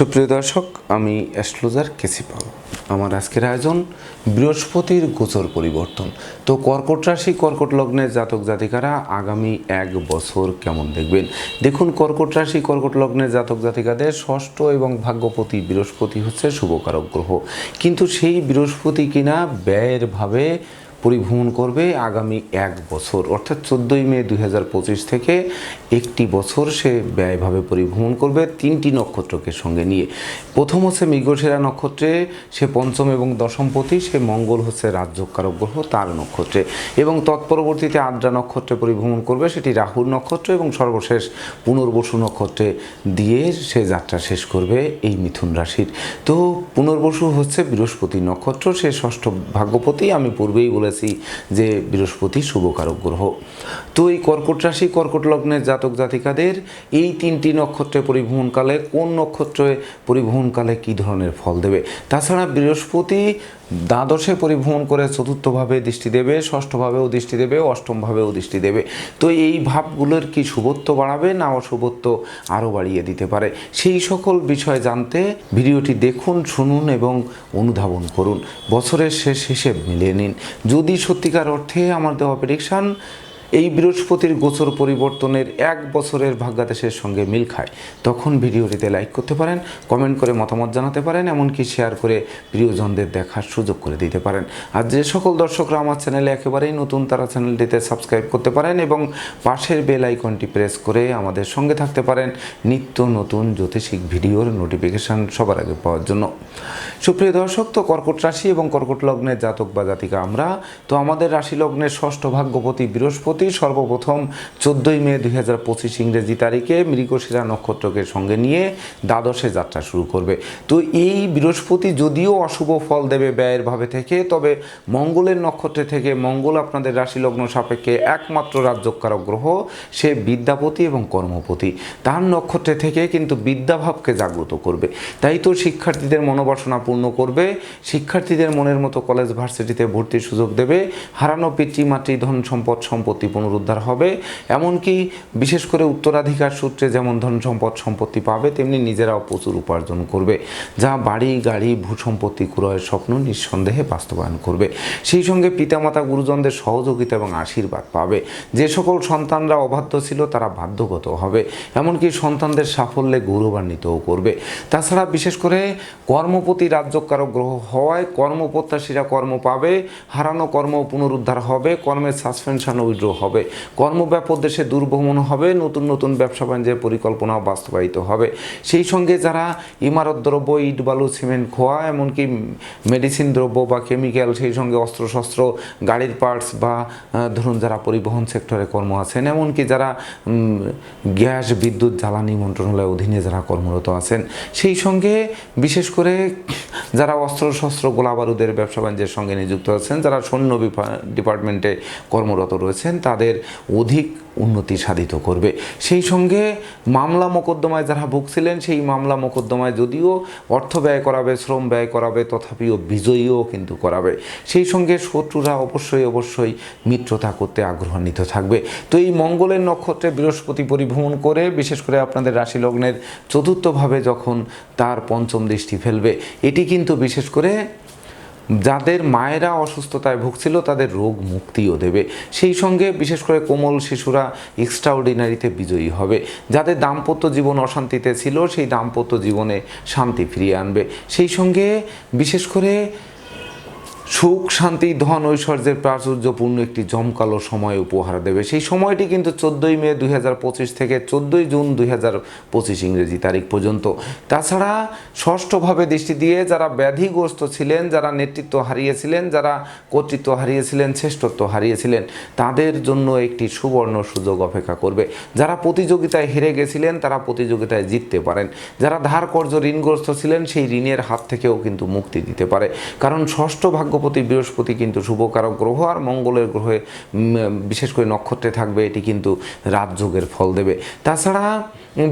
সুপ্রিয় দর্শক, আমি অ্যাস্ট্রোলজার কেসি পাল। আমার আজকের আয়োজন বৃহস্পতির গোচর পরিবর্তন। তো কর্কট রাশি, কর্কট লগ্নের জাতক জাতিকারা আগামী এক বছর কেমন দেখবেন? দেখুন, কর্কট রাশি, কর্কট লগ্নের জাতক জাতিকাদের ষষ্ঠ এবং ভাগ্যপতি বৃহস্পতি হচ্ছে শুভকারক গ্রহ। কিন্তু সেই বৃহস্পতি কিনা ব্যয়ের ভাবে পরিভ্রমণ করবে আগামী এক বছর। অর্থাৎ চোদ্দোই মে দু হাজার পঁচিশ থেকে একটি বছর সে ব্যয়ভাবে পরিভ্রমণ করবে তিনটি নক্ষত্রকে সঙ্গে নিয়ে। প্রথম হচ্ছে মৃগশিরা নক্ষত্রে, সে পঞ্চম এবং দশমপতি সে মঙ্গল হচ্ছে রাজ্যকারক গ্রহ, তার নক্ষত্রে। এবং তৎপরবর্তীতে আদ্রা নক্ষত্রে পরিভ্রমণ করবে, সেটি রাহুর নক্ষত্র এবং সর্বশেষ পুনর্বসু নক্ষত্রে দিয়ে সে যাত্রা শেষ করবে এই মিথুন রাশির। তো পুনর্বসু হচ্ছে বৃহস্পতি নক্ষত্র, সে ষষ্ঠ ভাগ্যপতি, আমি পূর্বেই বলেছি যে বৃহস্পতি শুভকারক গ্রহ। তো এই কর্কট রাশি, কর্কট লগ্নের জাতক জাতিকাদের এই তিনটি নক্ষত্রে পরিভ্রমণকালে কোন নক্ষত্রে পরিভ্রমণকালে কী ধরনের ফল দেবে? তাছাড়া বৃহস্পতি দ্বাদশে পরিভ্রমণ করে চতুর্থভাবে দৃষ্টি দেবে, ষষ্ঠভাবেও দৃষ্টি দেবে, অষ্টমভাবেও দৃষ্টি দেবে। তো এই ভাবগুলোর কি শুভত্ব বাড়াবে না অশুভত্ব আরও বাড়িয়ে দিতে পারে? সেই সকল বিষয় জানতে ভিডিওটি দেখুন, শুনুন এবং অনুধাবন করুন। বছরের শেষ হিসেব মিলিয়ে নিন। যদি সত্যিকার অর্থে আমার দেওয়া প্রেডিকশান এই বৃহস্পতির গোচর পরিবর্তনের এক বছরের ভাগ্যাদেশের সঙ্গে মিল খায়। তখন ভিডিওটিতে লাইক করতে পারেন কমেন্ট করে মতামত জানাতে পারেন, এমনকি শেয়ার করে প্রিয়জনদের দেখার সুযোগ করে দিতে পারেন। আর যে সকল দর্শকরা আমার চ্যানেলে একেবারেই নতুন, তারা চ্যানেলটিতে সাবস্ক্রাইব করতে পারেন এবং পাশের বেল আইকনটি প্রেস করে আমাদের সঙ্গে থাকতে পারেন নিত্য নতুন জ্যোতিষিক ভিডিওর নোটিফিকেশান সবার আগে পাওয়ার জন্য। সুপ্রিয় দর্শক, তো কর্কট রাশি এবং কর্কট লগ্নের জাতক বা জাতিকা আমরা, তো আমাদের রাশি লগ্নের ষষ্ঠ ভাগ্যপতি বৃহস্পতি সর্বপ্রথম চোদ্দোই মে দুই হাজার পঁচিশ ইংরেজি তারিখে মৃগশিরা নক্ষত্রকে সঙ্গে নিয়ে দ্বাদশে যাত্রা শুরু করবে। তো এই বৃহস্পতি যদিও অশুভ ফল দেবে ব্যয়ের ভাবে থেকে, তবে মঙ্গলের নক্ষত্রে থেকে মঙ্গল আপনাদের রাশি লগ্ন সাপেক্ষে একমাত্র রাজ্যকারক গ্রহ, সে বিদ্যাপতি এবং কর্মপতি। তার নক্ষত্রে থেকে কিন্তু বিদ্যাভাবকে জাগ্রত করবে। তাই তো শিক্ষার্থীদের মনোবাসনা পূর্ণ করবে। শিক্ষার্থীদের মনের মতো কলেজ ভার্সিটিতে ভর্তির সুযোগ দেবে। হারানো পিতৃমাতৃ ধন সম্পদ সম্পত্তি পুনরুদ্ধার হবে। এমনকি বিশেষ করে উত্তরাধিকার সূত্রে যেমন ধন সম্পদ সম্পত্তি পাবে, তেমনি নিজেরাও প্রচুর উপার্জন করবে, যা বাড়ি, গাড়ি ভূ সম্পত্তি ক্রয়ের স্বপ্ন নিঃসন্দেহে বাস্তবায়ন করবে। সেই সঙ্গে পিতামাতা, গুরুজনদের সহযোগিতা এবং আশীর্বাদ পাবে। যে সকল সন্তানরা অবাধ্য ছিল, তারা বাধ্যগত হবে। এমনকি সন্তানদের সাফল্যে গৌরবান্বিতও করবে। তাছাড়া বিশেষ করে কর্মপতি রাজ্যকারক গ্রহ হওয়ায় কর্মপ্রত্যাশীরা কর্ম পাবে, হারানো কর্ম পুনরুদ্ধার হবে, কর্মের সাসপেনশন উইড্রো হবে। কর্মব্যাপক দেশে দুর্ভ্রমণ হবে, নতুন নতুন ব্যবসা বাণিজ্যের পরিকল্পনা বাস্তবায়িত হবে। সেই সঙ্গে যারা ইমারত দ্রব্য ইট বালু সিমেন্ট, খোয়া, এমনকি মেডিসিন দ্রব্য বা কেমিক্যাল, সেই সঙ্গে অস্ত্রশস্ত্র, গাড়ির পার্টস বা ধরুন যারা পরিবহন সেক্টরে কর্ম আছেন, এমনকি যারা গ্যাস, বিদ্যুৎ, জ্বালানি মন্ত্রণালয়ের অধীনে যারা কর্মরত আছেন, সেই সঙ্গে বিশেষ করে যারা অস্ত্রশস্ত্র, গোলা বারুদের ব্যবসা বাণিজ্যের সঙ্গে নিযুক্ত আছেন, যারা সৈন্য ডিপার্টমেন্টে কর্মরত রয়েছেন তাদের অধিক উন্নতি সাধিত করবে। সেই সঙ্গে মামলা মোকদ্দমায় যারা ভুগছিলেন, সেই মামলা মোকদ্দমায় যদিও অর্থ ব্যয় করাবে, শ্রম ব্যয় করাবে, তথাপিও বিজয়ীও কিন্তু করাবে। সেই সঙ্গে শত্রুরা অবশ্যই অবশ্যই মিত্রতা করতে আগ্রহান্বিত থাকবে। তো এই মঙ্গলের নক্ষত্রে বৃহস্পতি পরিভ্রমণ করে, বিশেষ করে আপনাদের রাশি লগ্নের চতুর্থভাবে যখন তার পঞ্চম দৃষ্টি ফেলবে, এটি কিন্তু বিশেষ করে যাদের মায়েরা অসুস্থতায় ভুগছিল তাদের রোগ মুক্তিও দেবে। সেই সঙ্গে বিশেষ করে কোমল শিশুরা এক্সট্রাঅর্ডিনারিতে বিজয়ী হবে। যাদের দাম্পত্য জীবন অশান্তিতে ছিল, সেই দাম্পত্য জীবনে শান্তি ফিরিয়ে আনবে। সেই সঙ্গে বিশেষ করে সুখ, শান্তি, ধন, ঐশ্বর্যের প্রাচুর্যপূর্ণ একটি জমকালো সময় উপহার দেবে। সেই সময়টি কিন্তু চোদ্দোই মে দুই হাজার পঁচিশ থেকে চোদ্দোই জুন দুই হাজার পঁচিশ ইংরেজি তারিখ পর্যন্ত। তাছাড়া ষষ্ঠভাবে দৃষ্টি দিয়ে যারা ব্যাধিগ্রস্ত ছিলেন, যারা নেতৃত্ব হারিয়েছিলেন, যারা কর্তৃত্ব হারিয়েছিলেন, শ্রেষ্ঠত্ব হারিয়েছিলেন, তাদের জন্য একটি সুবর্ণ সুযোগ অপেক্ষা করবে। যারা প্রতিযোগিতায় হেরে গেছিলেন, তারা প্রতিযোগিতায় জিততে পারেন। যারা ধার কর্য ঋণগ্রস্ত ছিলেন, সেই ঋণের হাত থেকেও কিন্তু মুক্তি দিতে পারে। কারণ ষষ্ঠ ভাগ্য ভাগ্যপতি বৃহস্পতি কিন্তু শুভকারক গ্রহ আর মঙ্গলের গ্রহে বিশেষ করে নক্ষত্রে থাকবে, এটি কিন্তু রাজযোগের ফল দেবে। তাছাড়া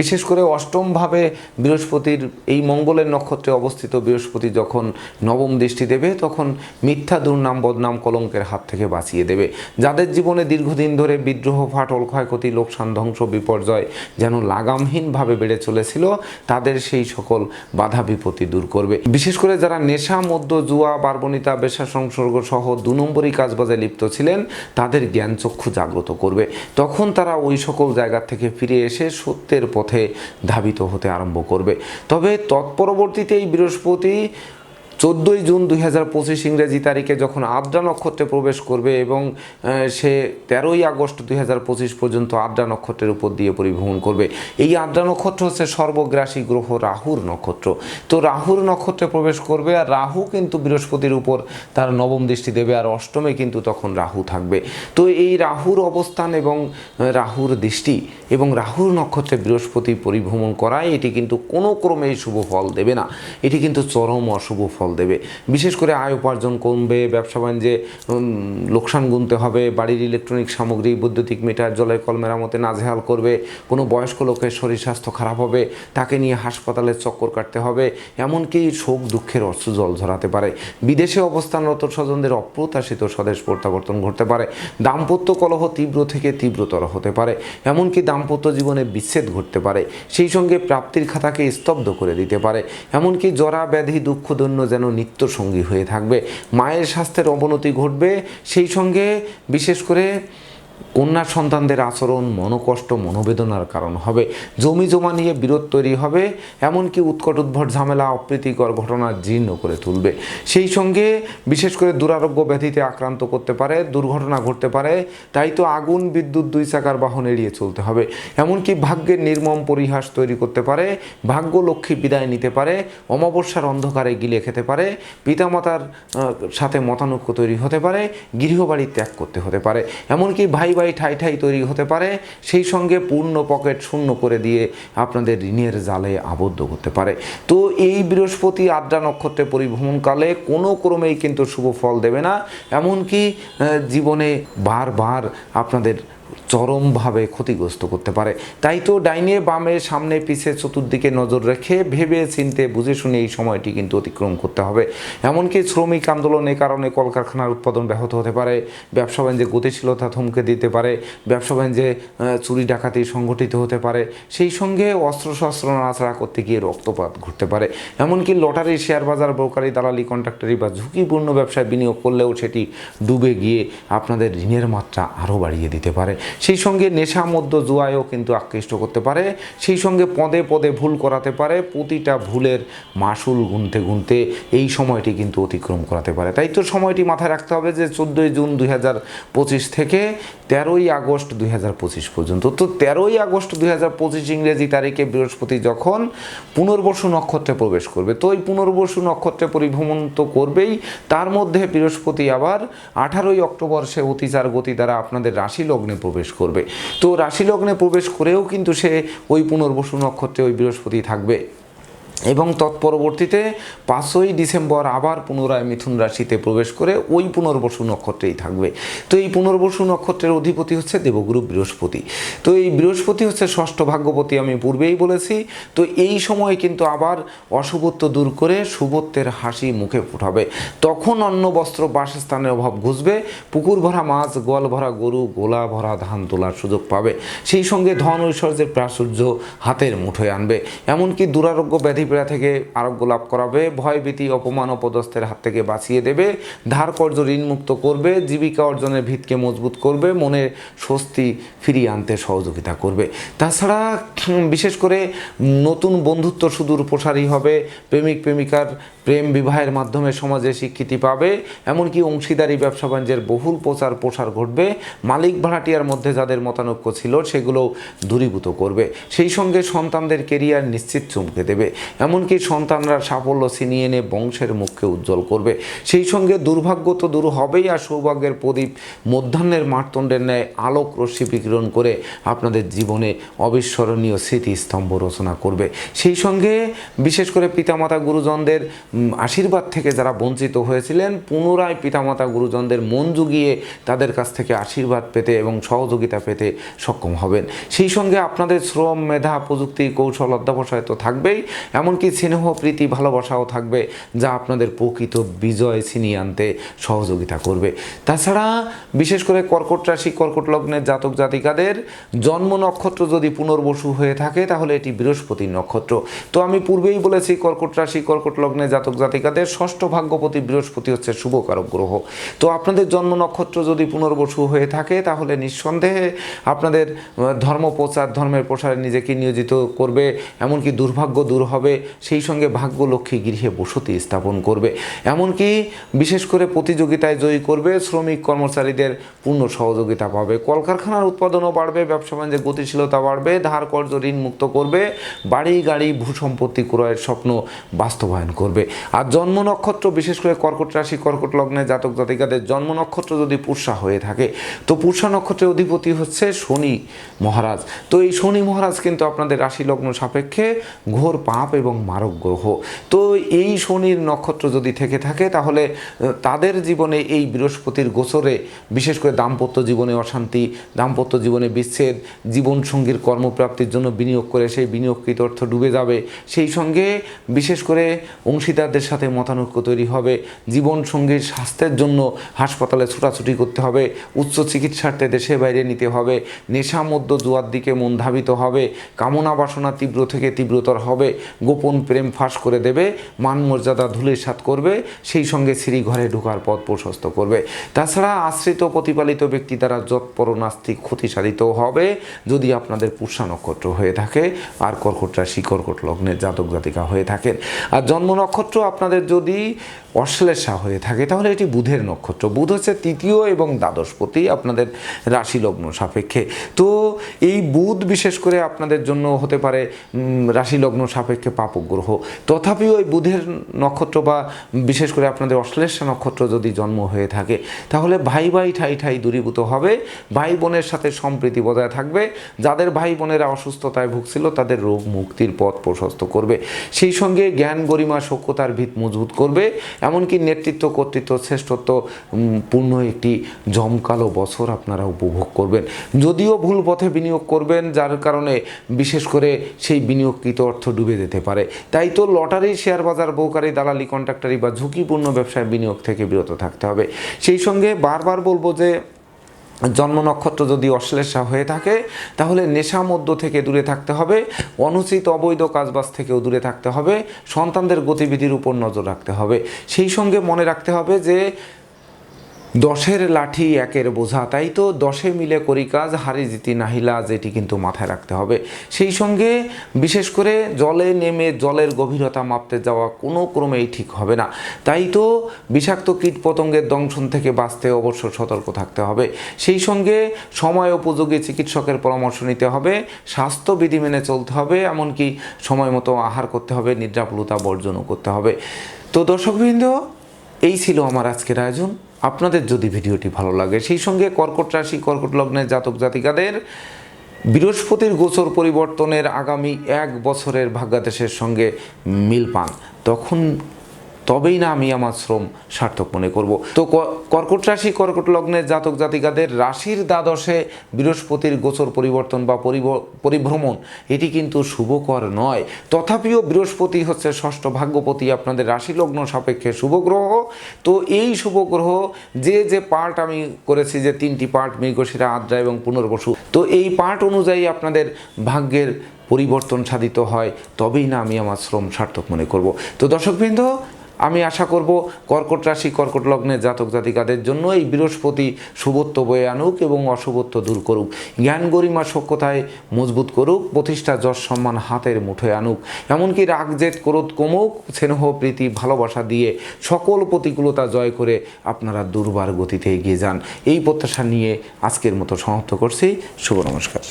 বিশেষ করে অষ্টমভাবে বৃহস্পতির এই মঙ্গলের নক্ষত্রে অবস্থিত বৃহস্পতি যখন নবম দৃষ্টি দেবে, তখন মিথ্যা দুর্নাম, বদনাম, কলঙ্কের হাত থেকে বাঁচিয়ে দেবে। যাদের জীবনে দীর্ঘদিন ধরে বিদ্রোহ, ফাটল, ক্ষয়ক্ষতি, লোকসান, ধ্বংস, বিপর্যয় যেন লাগামহীনভাবে বেড়ে চলেছিল, তাদের সেই সকল বাধা বিপত্তি দূর করবে। বিশেষ করে যারা নেশা মধ্য জুয়া বার্বণিতা বেশা সংসর্গ সহ দু নম্বরই কাজবাজে লিপ্ত ছিলেন, তাদের জ্ঞান চক্ষু জাগ্রত করবে। তখন তারা ওই সকল জায়গা থেকে ফিরে এসে সত্যের পথে ধাবিত হতে আরম্ভ করবে। তবে তৎপরবর্তীতে এই বৃহস্পতি চোদ্দোই জুন দুই হাজার পঁচিশ ইংরেজি তারিখে যখন আদ্রা নক্ষত্রে প্রবেশ করবে এবং সে তেরোই আগস্ট দুই হাজার পঁচিশ পর্যন্ত আদ্রা নক্ষত্রের উপর দিয়ে পরিভ্রমণ করবে। এই আদ্রা নক্ষত্র হচ্ছে সর্বগ্রাসী গ্রহ রাহুর নক্ষত্র। তো রাহুর নক্ষত্রে প্রবেশ করবে আর রাহু কিন্তু বৃহস্পতির উপর তার নবম দৃষ্টি দেবে আর অষ্টমে কিন্তু তখন রাহু থাকবে। তো এই রাহুর অবস্থান এবং রাহুর দৃষ্টি এবং রাহুর নক্ষত্রে বৃহস্পতি পরিভ্রমণ করায় এটি কিন্তু কোনো ক্রমেই শুভ ফল দেবে না। এটি কিন্তু চরম অশুভ ফল দেবে। বিশেষ করে আয় উপার্জন কমবে, ব্যবসা বাণিজ্যে লোকসান গুনতে হবে, বাড়ির ইলেকট্রনিক সামগ্রী, বৈদ্যুতিক মিটার জলের কল মেরামতে নাজেহাল করবে, কোনো বয়স্ক লোকের শরীর স্বাস্থ্য খারাপ হবে, তাকে নিয়ে হাসপাতালে চক্কর কাটতে হবে, এমনকি শোক দুঃখের অশ্রু জল ঝরাতে পারে। বিদেশে অবস্থানরত স্বজনদের অপ্রত্যাশিত স্বদেশ প্রত্যাবর্তন ঘটতে পারে। দাম্পত্য কলহ তীব্র থেকে তীব্রতর হতে পারে, এমনকি দাম্পত্য জীবনে বিচ্ছেদ ঘটতে পারে। সেই সঙ্গে প্রাপ্তির খাতাকে স্তব্ধ করে দিতে পারে, এমনকি জরা ব্যাধি দুঃখ, দৈন্য যেন নিত্য সঙ্গী হয়ে থাকবে। মায়ের স্বাস্থ্যের অবনতি ঘটবে সেই সঙ্গে বিশেষ করে কন্যা সন্তানদের আচরণ, মনোকষ্ট, মনোবেদনার কারণ হবে। জমি জমা নিয়ে বিরোধ তৈরি হবে, এমনকি উৎকট উদ্ভট ঝামেলা, অপ্রীতিকর ঘটনা জীর্ণ করে তুলবে। সেই সঙ্গে বিশেষ করে দুরারোগ্য ব্যাধিতে আক্রান্ত করতে পারে, দুর্ঘটনা ঘটতে পারে, তাই তো আগুন, বিদ্যুৎ, দুই চাকার বাহন এড়িয়ে চলতে হবে। এমনকি ভাগ্যের নির্মম পরিহাস তৈরি করতে পারে, ভাগ্য লক্ষ্মী বিদায় নিতে পারে, অমাবস্যার অন্ধকারে গিলে খেতে পারে, পিতামাতার সাথে মতানৈক্য তৈরি হতে পারে, গৃহবাড়ি ত্যাগ করতে হতে পারে। এমনকি ভাই ভাই ঠাই ঠাই তৈরি হতে পারে। সেই সঙ্গে পূর্ণ পকেট শূন্য করে দিয়ে আপনাদের ঋণের জালে আবদ্ধ করতে পারে। তো এই বৃহস্পতি আদ্রা নক্ষত্রে পরিভ্রমণকালে কোনো ক্রমেই কিন্তু শুভ ফল দেবে না। এমনকি জীবনে বারবার আপনাদের চরমভাবে ক্ষতিগ্রস্ত করতে পারে। তাই তো ডাইনে বামে সামনে পিছে চতুর্দিকে নজর রেখে ভেবে চিনতে বুঝে শুনে এই সময়টি কিন্তু অতিক্রম করতে হবে। এমনকি শ্রমিক আন্দোলনের কারণে কলকারখানার উৎপাদন ব্যাহত হতে পারে, ব্যবসা বাণিজ্যে গতিশীলতা থমকে দিতে পারে, ব্যবসা বাণিজ্যে চুরি ডাকাতি সংগঠিত হতে পারে, সেই সঙ্গে অস্ত্রশস্ত্র নাড়াচাড়া করতে গিয়ে রক্তপাত ঘটতে পারে। এমনকি লটারি শেয়ার বাজার ব্রোকারি, দালালি, কন্ট্রাক্টরি বা ঝুঁকিপূর্ণ ব্যবসায় বিনিয়োগ করলেও সেটি ডুবে গিয়ে আপনাদের ঋণের মাত্রা আরও বাড়িয়ে দিতে পারে। সেই সঙ্গে নেশা মধ্য জুয়ায়ও কিন্তু আকৃষ্ট করতে পারে। সেই সঙ্গে পদে পদে ভুল করাতে পারে। প্রতিটা ভুলের মাসুল গুনতে গুনতে এই সময়টি কিন্তু অতিক্রম করাতে পারে। তাই তো সময়টি মাথায় রাখতে হবে যে চোদ্দোই জুন দুই হাজার পঁচিশ থেকে তেরোই আগস্ট দুই হাজার পঁচিশ পর্যন্ত। তো তেরোই আগস্ট দুই ইংরেজি তারিখে বৃহস্পতি যখন পুনর্বসু নক্ষত্রে প্রবেশ করবে, তো এই পুনর্বসু নক্ষত্রে পরিভ্রমণ তো করবেই। তার মধ্যে বৃহস্পতি আবার আঠারোই অক্টোবর সে অতিচার গতি দ্বারা আপনাদের রাশি লগ্নে প্রবেশ করবে। তো রাশি লগ্নে প্রবেশ করেও কিন্তু সে ওই পুনর্বসু নক্ষত্রে ওই বৃহস্পতি থাকবে। এবং তৎপরবর্তীতে পাঁচই ডিসেম্বর আবার পুনরায় মিথুন রাশিতে প্রবেশ করে ওই পুনর্বসু নক্ষত্রেই থাকবে। তো এই পুনর্বসু নক্ষত্রের অধিপতি হচ্ছে দেবগুরু বৃহস্পতি। তো এই বৃহস্পতি হচ্ছে ষষ্ঠ ভাগ্যপতি আমি পূর্বেই বলেছি। তো এই সময় কিন্তু আবার অশুভত্ব দূর করে শুভত্বের হাসি মুখে ফুটাবে। তখন অন্ন, বস্ত্র, বাসস্থানের অভাব ঘুষবে। পুকুর ভরা মাছ, গোয়াল ভরা গরু, গোলা ভরা ধান তোলার সুযোগ পাবে। সেই সঙ্গে ধন ঐশ্বর্যের প্রাচুর্য হাতের মুঠোয় আনবে। এমনকি দুরারোগ্য ব্যাধি পীড়া থেকে আরোগ্য লাভ করাবে ভয়ভীতি অপমান অপদস্থের হাত থেকে বাঁচিয়ে দেবে, ধার কর্য ঋণমুক্ত করবে, জীবিকা অর্জনের ভিতকে মজবুত করবে, মনের স্বস্তি ফিরিয়ে আনতে সহযোগিতা করবে। তাছাড়া বিশেষ করে নতুন বন্ধুত্ব সুদূর প্রসারী হবে, প্রেমিক প্রেমিকার প্রেম বিবাহের মাধ্যমে সমাজে স্বীকৃতি পাবে, এমনকি অংশীদারি ব্যবসা বাণিজ্যের বহুল প্রচার প্রসার ঘটবে, মালিক ভাড়াটিয়ার মধ্যে যাদের মতানৈক্য ছিল সেগুলো দূরীভূত করবে। সেই সঙ্গে সন্তানদের কেরিয়ার নিশ্চিত চমকে দেবে। এমনকি সন্তানরা সাফল্য ছিনিয়ে এনে বংশের মুখকে উজ্জ্বল করবে। সেই সঙ্গে দুর্ভাগ্য তো দূর হবেই, আর সৌভাগ্যের প্রদীপ মধ্যাহ্নের মারতণ্ডের ন্যায় আলোক রশ্মি বিকিরণ করে আপনাদের জীবনে অবিস্মরণীয় স্মৃতিস্তম্ভ রচনা করবে। সেই সঙ্গে বিশেষ করে পিতামাতা গুরুজনদের আশীর্বাদ থেকে যারা বঞ্চিত হয়েছিলেন, পুনরায় পিতামাতা গুরুজনদের মন জুগিয়ে তাদের কাছ থেকে আশীর্বাদ পেতে এবং সহযোগিতা পেতে সক্ষম হবেন। সেই সঙ্গে আপনাদের শ্রম, মেধা, প্রযুক্তি, কৌশল অধ্যাবসায় তো থাকবেই। এমনকি স্নেহ, প্রীতি, ভালোবাসাও থাকবে যা আপনাদের প্রকৃত বিজয় ছিনিয়ে আনতে সহযোগিতা করবে। তাছাড়া বিশেষ করে কর্কট রাশি, কর্কট লগ্নের জাতক জাতিকাদের জন্ম নক্ষত্র যদি পুনর্বসু হয়ে থাকে, তাহলে এটি বৃহস্পতির নক্ষত্র। তো আমি পূর্বেই বলেছি, কর্কট রাশি, কর্কট লগ্নের জাতক জাতিকাদের ষষ্ঠ ভাগ্যপতি বৃহস্পতি হচ্ছে শুভকারক গ্রহ। তো আপনাদের জন্ম নক্ষত্র যদি পুনর্বসু হয়ে থাকে, তাহলে নিঃসন্দেহে আপনাদের ধর্ম প্রচার ধর্মের প্রসারে নিজেকে নিয়োজিত করবে, এমনকি দুর্ভাগ্য দূর হবে সেই সঙ্গে ভাগ্য লক্ষ্মী গৃহে বসতি স্থাপন করবে। এমনকি বিশেষ করে প্রতিযোগিতায় জয়ী করবে শ্রমিক কর্মচারীদের পূর্ণ সহযোগিতা পাবে। কলকারখানার উৎপাদনও বাড়বে, ব্যবসা বাণিজ্যের গতিশীলতা বাড়বে, ধার কর্য ঋণ মুক্ত করবে, বাড়ি, গাড়ি ভূসম্পত্তি ক্রয়ের স্বপ্ন বাস্তবায়ন করবে। আর জন্ম নক্ষত্র, বিশেষ করে কর্কট রাশি, কর্কট লগ্নে জাতক জাতিকাদের জন্ম নক্ষত্র যদি পুষা হয়ে থাকে, তো পুষা নক্ষত্রের অধিপতি হচ্ছে শনি মহারাজ। তো এই শনি মহারাজ কিন্তু আপনাদের রাশি লগ্ন সাপেক্ষে ঘোর পাপ এবং মারক গ্রহ। তো এই শনির নক্ষত্র যদি থেকে থাকে, তাহলে তাদের জীবনে এই বৃহস্পতির গোচরে বিশেষ করে দাম্পত্য জীবনে অশান্তি, দাম্পত্য জীবনে বিচ্ছেদ, জীবনসঙ্গীর কর্মপ্রাপ্তির জন্য বিনিয়োগ করে সেই বিনিয়োগকৃত অর্থ ডুবে যাবে। সেই সঙ্গে বিশেষ করে অংশীদারদের সাথে মতানৈক্য তৈরি হবে, জীবনসঙ্গীর স্বাস্থ্যের জন্য হাসপাতালে ছোটাছুটি করতে হবে, উচ্চ চিকিৎসার্থে দেশে বাইরে নিতে হবে নেশা মধ্য জুয়ার দিকে মন ধাবিত হবে, কামনা বাসনা তীব্র থেকে তীব্রতর হবে গোপন প্রেম ফাঁস করে দেবে, মান মর্যাদা ধুলে সাত করবে, সেই সঙ্গে শ্রী ঘরে ঢোকার পথ প্রশস্ত করবে। তাছাড়া আশ্রিত প্রতিপালিত ব্যক্তি দ্বারা যৎপর নাস্তিক ক্ষতি সাধিত হবে, যদি আপনাদের পুষা নক্ষত্র হয়ে থাকে, আর কর্কট রাশি কর্কট লগ্নের জাতক জাতিকা হয়ে থাকেন। আর জন্ম নক্ষত্র আপনাদের যদি অশ্লেষা হয়ে থাকে, তাহলে এটি বুধের নক্ষত্র। বুধ হচ্ছে তৃতীয় এবং দ্বাদশপতি আপনাদের রাশি লগ্ন সাপেক্ষে। তো এই বুধ বিশেষ করে আপনাদের জন্য হতে পারে রাশি লগ্ন সাপেক্ষে পাপক গ্রহ। তথাপিও ওই বুধের নক্ষত্র বা বিশেষ করে আপনাদের অশ্লেষা নক্ষত্র যদি জন্ম হয়ে থাকে, তাহলে ভাই ভাই ঠাই ঠাই দূরীভূত হবে। ভাই বোনের সাথে সম্প্রীতি বজায় থাকবে। যাদের ভাই বোনেরা অসুস্থতায় ভুগছিল, তাদের রোগ মুক্তির পথ প্রশস্ত করবে। সেই সঙ্গে জ্ঞান, গরিমা সক্ষতার ভিত মজবুত করবে। এমনকি নেতৃত্ব, কর্তৃত্ব, শ্রেষ্ঠত্ব পূর্ণ একটি জমকালো বছর আপনারা উপভোগ করবেন। যদিও ভুল পথে বিনিয়োগ করবেন, যার কারণে বিশেষ করে সেই বিনিয়োগকৃত অর্থ ডুবে যেতে পারে। তাই তো লটারি, শেয়ার বাজার বৌকারি দালালি, কন্ট্রাক্টারি বা ঝুঁকিপূর্ণ ব্যবসায় বিনিয়োগ থেকে বিরত থাকতে হবে। সেই সঙ্গে বারবার বলব যে, জন্ম নক্ষত্র যদি অশ্লেষা হয়ে থাকে, তাহলে নেশা মধ্য থেকে দূরে থাকতে হবে, অনুচিত অবৈধ কাজবাজ থেকেও দূরে থাকতে হবে, সন্তানদের গতিবিধির উপর নজর রাখতে হবে। সেই সঙ্গে মনে রাখতে হবে যে দশের লাঠি একের বোঝা, তাই তো দশে মিলে করি কাজ, হারি জিতি নাহিলা, যেটি কিন্তু মাথায় রাখতে হবে। সেই সঙ্গে বিশেষ করে জলে নেমে জলের গভীরতা মাপতে যাওয়া কোনো ক্রমেই ঠিক হবে না। তাই তো বিষাক্ত কীট পতঙ্গের দংশন থেকে বাঁচতে অবশ্য সতর্ক থাকতে হবে। সেই সঙ্গে সময় উপযোগী চিকিৎসকের পরামর্শ নিতে হবে, স্বাস্থ্যবিধি মেনে চলতে হবে, এমনকি সময় মতো আহার করতে হবে, নিদ্রাপুলতা বর্জনও করতে হবে। তো দর্শকবৃন্দ এই ছিল আমার আজকের আয়োজন। আপনাদের যদি ভিডিওটি ভালো লাগে, সেই সঙ্গে কর্কট রাশি, কর্কট লগ্নের জাতক জাতিকাদের বৃহস্পতির গোচর পরিবর্তনের আগামী এক বছরের ভাগ্যাদেশের সঙ্গে মিল পান। তখন তবেই না আমি আমার শ্রম সার্থক মনে করব। তো কর্কট রাশি, কর্কট লগ্নের জাতক জাতিকাদের রাশির দ্বাদশে বৃহস্পতির গোচর পরিবর্তন বা পরিভ্রমণ, এটি কিন্তু শুভকর নয়। তথাপিও বৃহস্পতি হচ্ছে ষষ্ঠ ভাগ্যপতি, আপনাদের রাশি লগ্ন সাপেক্ষে শুভ গ্রহ তো এই শুভ গ্রহ যে যে পার্ট আমি করেছি যে তিনটি পার্ট মৃগশিরা আদ্রা এবং পুনর্বসু, তো এই পার্ট অনুযায়ী আপনাদের ভাগ্যের পরিবর্তন সাধিত হয়। তবেই না আমি আমার শ্রম সার্থক মনে করব। তো দর্শকবৃন্দ আমি আশা করব কর্কট রাশি, কর্কট লগ্নের জাতক জাতিকাদের জন্য এই বৃহস্পতি শুভত্ব বয়ে আনুক এবং অশুভত্ব দূর করুক। জ্ঞান গরিমা সক্ষতায় মজবুত করুক, প্রতিষ্ঠা যশ সম্মান হাতের মুঠোয় আনুক। এমনকি রাগ, জেদ, ক্রোধ কমুক, স্নেহ, প্রীতি, ভালোবাসা দিয়ে সকল প্রতিকূলতা জয় করে আপনারা দুর্বার গতিতে এগিয়ে যান। এই প্রত্যাশা নিয়ে আজকের মতো সমাপ্ত করছি। শুভ নমস্কার।